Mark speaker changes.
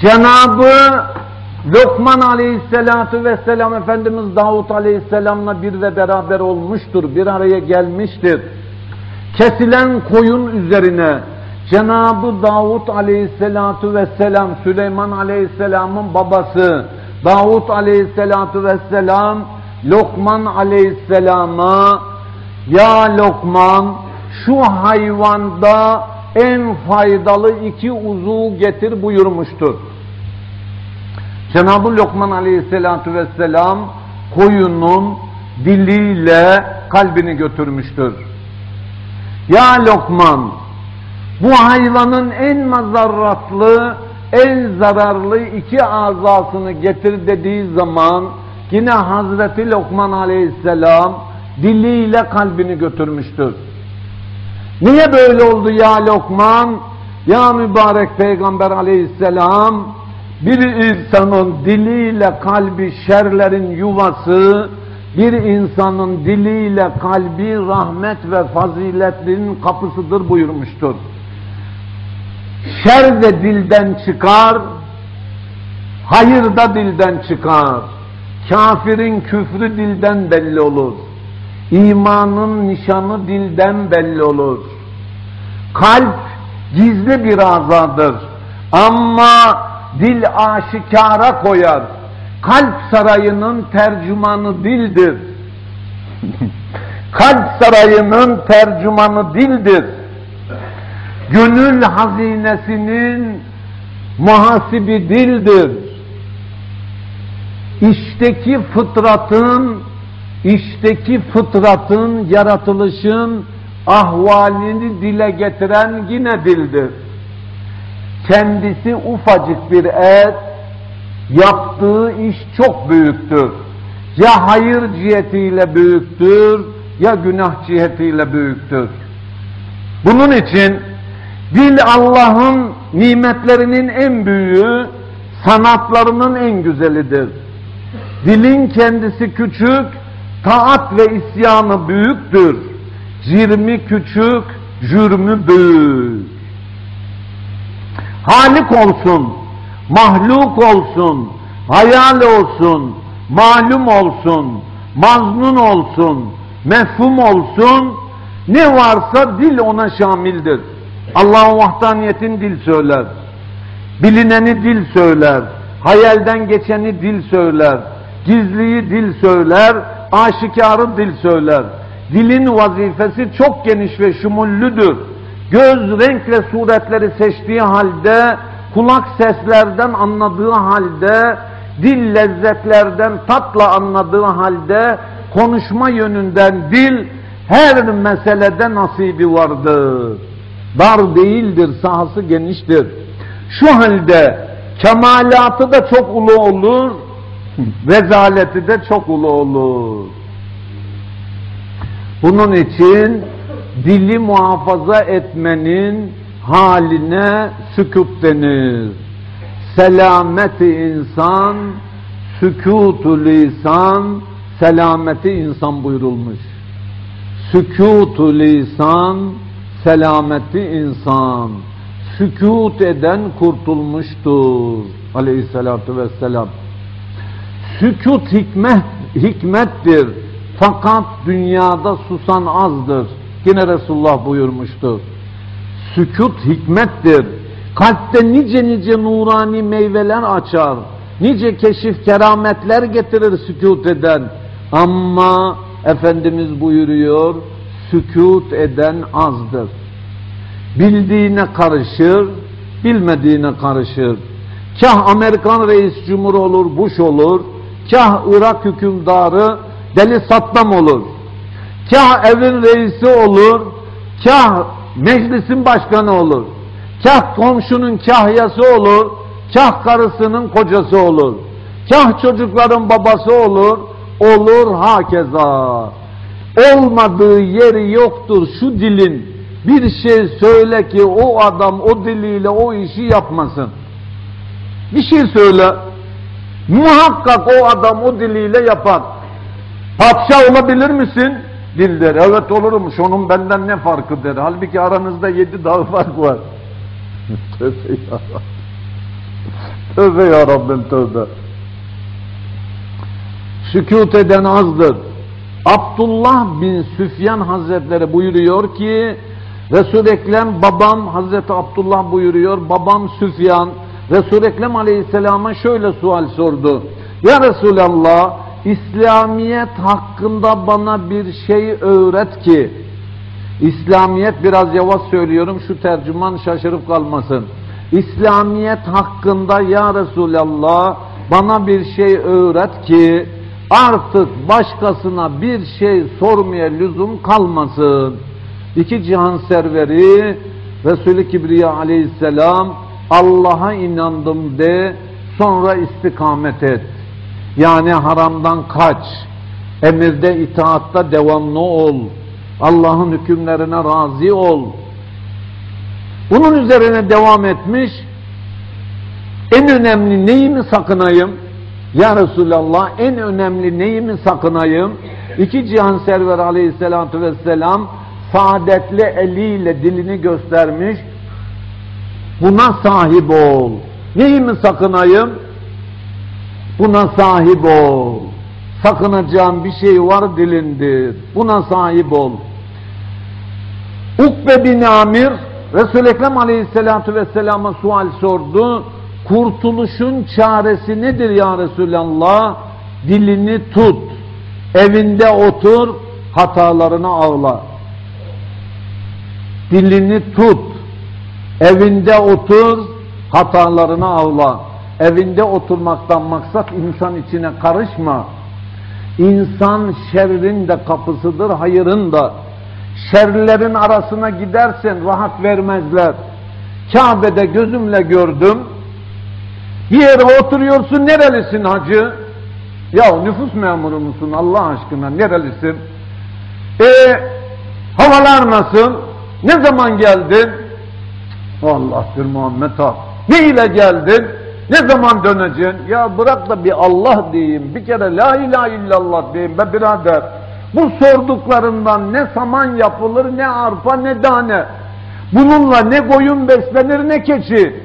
Speaker 1: Cenabı Lokman aleyhissalatu vesselam Efendimiz Davut aleyhisselamla bir ve beraber olmuştur. Bir araya gelmiştir. Kesilen koyun üzerine Cenabı Davut aleyhissalatu vesselam Süleyman aleyhisselamın babası Davut aleyhissalatu vesselam Lokman aleyhisselama ya Lokman şu hayvanda en faydalı iki uzuv getir buyurmuştur. Cenab-ı Lokman aleyhissalatu vesselam koyunun diliyle kalbini götürmüştür. Ya Lokman bu hayvanın en mazarratlı, en zararlı iki azasını getir dediği zaman yine Hazreti Lokman aleyhisselam diliyle kalbini götürmüştür. Niye böyle oldu ya Lokman? Ya mübarek peygamber aleyhisselam bir insanın diliyle kalbi şerlerin yuvası, bir insanın diliyle kalbi rahmet ve faziletlerin kapısıdır buyurmuştur. Şer de dilden çıkar, hayır da dilden çıkar. Kafirin küfrü dilden belli olur. İmanın nişanı dilden belli olur. Kalp gizli bir azadır. Ama dil aşikara koyar. Kalp sarayının tercümanı dildir. Kalp sarayının tercümanı dildir. Gönül hazinesinin muhasibi dildir. İşteki fıtratın, işteki fıtratın, yaratılışın ahvalini dile getiren yine dildir. Kendisi ufacık bir et, yaptığı iş çok büyüktür. Ya hayır cihetiyle büyüktür, ya günah cihetiyle büyüktür. Bunun için dil Allah'ın nimetlerinin en büyüğü, sanatlarının en güzelidir. Dilin kendisi küçük, taat ve isyanı büyüktür. Cirmi küçük, jürmü büyük. Halik olsun, mahluk olsun, hayal olsun, malum olsun, maznun olsun, mefhum olsun, ne varsa dil ona şamildir. Allah'ın vahdaniyetin dil söyler. Bilineni dil söyler. Hayalden geçeni dil söyler. Gizliyi dil söyler. Aşikarı dil söyler. Dilin vazifesi çok geniş ve şumullüdür. Göz renk ve suretleri seçtiği halde, kulak seslerden anladığı halde, dil lezzetlerden tatla anladığı halde, konuşma yönünden dil her meselede nasibi vardır. Dar değildir, sahası geniştir. Şu halde kemalatı da çok ulu olur, rezaleti de çok ulu olur. Bunun için dili muhafaza etmenin haline sükut denir. Selameti insan, sükutu lisan, selameti insan buyurulmuş. Sükutu lisan, selameti insan. Sükut eden kurtulmuştur. Aleyhissalatu vesselam. Sükut hikmet, hikmettir. Fakat dünyada susan azdır. Yine Resulullah buyurmuştur. Sükut hikmettir. Kalpte nice nice nurani meyveler açar. Nice keşif kerametler getirir sükut eden. Ama Efendimiz buyuruyor, sükut eden azdır. Bildiğine karışır, bilmediğine karışır. Kah Amerikan reis cumhur olur, Bush olur. Kah Irak hükümdarı deli Saddam olur. Kah evin reisi olur, kah meclisin başkanı olur. Kah komşunun kahyası olur, kah karısının kocası olur. Kah çocukların babası olur, olur hakeza. Olmadığı yeri yoktur şu dilin. Bir şey söyle ki o adam o diliyle o işi yapmasın. Bir şey söyle. Muhakkak o adam o diliyle yapar. Padişah olabilir misin? Dil der. Evet olurmuş. Onun benden ne farkı der. Halbuki aranızda yedi dağ fark var. Tövbe ya. Tövbe ya Rabbim tövbe. Sükut eden azdır. Abdullah bin Süfyan Hazretleri buyuruyor ki Resul-i Ekrem babam Hazreti Abdullah buyuruyor babam Süfyan Resul-i Ekrem Aleyhisselam'a şöyle sual sordu. Ya Resulallah İslamiyet hakkında bana bir şey öğret ki İslamiyet biraz yavaş söylüyorum şu tercüman şaşırıp kalmasın. İslamiyet hakkında ya Resulallah bana bir şey öğret ki artık başkasına bir şey sormaya lüzum kalmasın. İki cihan serveri Resulü Kibriya aleyhisselam Allah'a inandım de sonra istikamet et. Yani haramdan kaç. Emirde itaatta devamlı ol. Allah'ın hükümlerine razı ol. Bunun üzerine devam etmiş. En önemli neyi mi sakınayım? Ya Resulallah en önemli neyi mi sakınayım? İki cihan server aleyhissalatu vesselam saadetli eliyle dilini göstermiş. Buna sahip ol. Neyi mi sakınayım? Buna sahip ol. Sakınacağın bir şey var dilindir. Buna sahip ol. Ukbe bin Amir Resul-i Ekrem Aleyhisselatü Vesselam'a sual sordu. Kurtuluşun çaresi nedir ya Resulallah? Dilini tut. Evinde otur. Hatalarını ağla. Dilini tut. Evinde otur. Hatalarını ağla. Evinde oturmaktan maksat insan içine karışma. İnsan şerrin de kapısıdır, hayırın da. Şerlerin arasına gidersen rahat vermezler. Kabe'de gözümle gördüm. Bir yere oturuyorsun, nerelisin hacı? Ya nüfus memuru musun Allah aşkına, nerelisin? E havalar nasıl? Ne zaman geldin? Allah'tır Muhammed ha. Ne ile geldin? Ne zaman döneceksin? Ya bırak da bir Allah diyeyim, bir kere la ilahe illallah diyeyim be birader. Bu sorduklarından ne saman yapılır, ne arpa, ne tane. Bununla ne koyun beslenir, ne keçi.